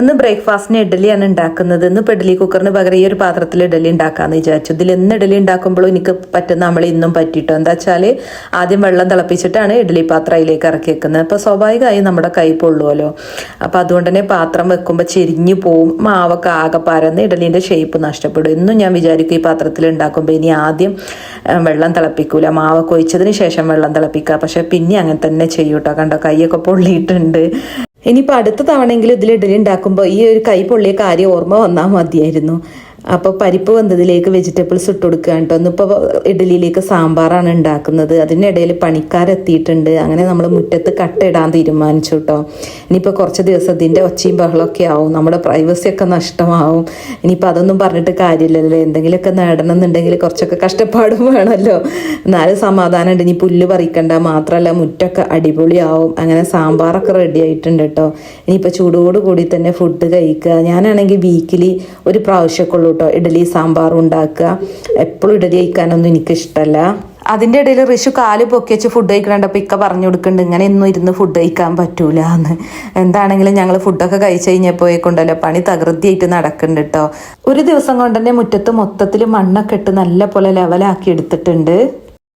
ഇന്ന് ബ്രേക്ക്ഫാസ്റ്റിന് ഇഡലിയാണ് ഉണ്ടാക്കുന്നത്. ഇന്ന് ഇപ്പോൾ ഇഡലി കുക്കറിന് പകരം ഈ ഒരു പാത്രത്തിൽ ഇഡലി ഉണ്ടാക്കാമെന്ന് വിചാരിച്ചു. ഇതിൽ എന്ന് ഇഡലി ഉണ്ടാക്കുമ്പോഴും എനിക്ക് പറ്റുന്ന നമ്മൾ ഇന്നും പറ്റിയിട്ടോ? എന്താ വെച്ചാൽ ആദ്യം വെള്ളം തിളപ്പിച്ചിട്ടാണ് ഇഡലി പാത്രം അതിലേക്ക് ഇറക്കി വെക്കുന്നത്. അപ്പോൾ സ്വാഭാവികമായി നമ്മുടെ കൈ പൊള്ളുമല്ലോ അപ്പോൾ അതുകൊണ്ട് തന്നെ പാത്രം വെക്കുമ്പോൾ ചെരിഞ്ഞു പോവും. മാവൊക്കെ ആകെ പരന്ന് ഇഡലിന്റെ ഷേപ്പ് നഷ്ടപ്പെടും. ഇന്നും ഞാൻ വിചാരിക്കും ഈ പാത്രത്തിൽ ഉണ്ടാക്കുമ്പോൾ ഇനി ആദ്യം വെള്ളം തിളപ്പിക്കൂല. മാവൊക്കെ ഒഴിച്ചതിന് ശേഷം വെള്ളം തിളപ്പിക്കുക പക്ഷെ പിന്നെ അങ്ങനെ തന്നെ ചെയ്യൂട്ടോ. കണ്ടോ? കൈയൊക്കെ പൊള്ളിയിട്ടുണ്ട്. ഇനിയിപ്പോൾ അടുത്ത തവണയെങ്കിലും ഇതിൽ ഇഡലി ഉണ്ടാക്കുമ്പോൾ ഈ ഒരു കൈ പൊള്ളിയ കാര്യം ഓർമ്മ വന്നാൽ മതിയായിരുന്നു. അപ്പോൾ പരിപ്പ് വന്നതിലേക്ക് വെജിറ്റബിൾസ് ഇട്ട് കൊടുക്കുക കേട്ടോ. ഇന്നിപ്പോൾ ഇഡലിയിലേക്ക് സാമ്പാറാണ് ഉണ്ടാക്കുന്നത്. അതിനിടയിൽ പണിക്കാരെത്തിയിട്ടുണ്ട് അങ്ങനെ നമ്മൾ മുറ്റത്ത് കട്ടയിടാൻ തീരുമാനിച്ചു കേട്ടോ. ഇനിയിപ്പോൾ കുറച്ച് ദിവസം ഇതിന്റെ ഒച്ചയും ബഹളമൊക്കെ ആവും. നമ്മുടെ പ്രൈവസി ഒക്കെ നഷ്ടമാവും. ഇനിയിപ്പോൾ അതൊന്നും പറഞ്ഞിട്ട് കാര്യമില്ലല്ലോ. എന്തെങ്കിലുമൊക്കെ നേടണം എന്നുണ്ടെങ്കിൽ കുറച്ചൊക്കെ കഷ്ടപ്പാടും വേണമല്ലോ. എന്നാലും സമാധാനം ഉണ്ട് ഇനി പുല്ല് പറിക്കണ്ട. മാത്രമല്ല മുറ്റൊക്കെ അടിപൊളിയാവും. അങ്ങനെ സാമ്പാറൊക്കെ റെഡി ആയിട്ടുണ്ട് കേട്ടോ. ഇനിയിപ്പോൾ ചൂടോട് കൂടി തന്നെ ഫുഡ് കഴിക്കുക. ഞാനാണെങ്കിൽ വീക്കിലി ഒരു പ്രാവശ്യമൊക്കെ ഉള്ളൂ കേട്ടോ ഇഡലി സാമ്പാർ ഉണ്ടാക്കുക. എപ്പോഴും ഇഡലി കഴിക്കാനൊന്നും എനിക്കിഷ്ടമല്ല അതിന്റെ ഇടയിൽ ഋഷു കാൽ പൊക്കി വെച്ച് ഫുഡ് കഴിക്കണണ്ടപ്പോൾ ഇക്ക പറഞ്ഞു കൊടുക്കുന്നുണ്ട് ഇങ്ങനെ ഒന്നും ഇരുന്ന് ഫുഡ് കഴിക്കാൻ പറ്റൂല എന്ന്. എന്താണെങ്കിലും ഞങ്ങൾ ഫുഡൊക്കെ കഴിച്ച് കഴിഞ്ഞപ്പോഴേക്കുണ്ടല്ലോ പണി തകൃതിയായിട്ട് നടക്കുന്നുണ്ട് കേട്ടോ. ഒരു ദിവസം കൊണ്ട് തന്നെ മുറ്റത്ത് മൊത്തത്തിൽ മണ്ണൊക്കെ ഇട്ട് നല്ല പോലെ ലെവലാക്കി എടുത്തിട്ടുണ്ട്.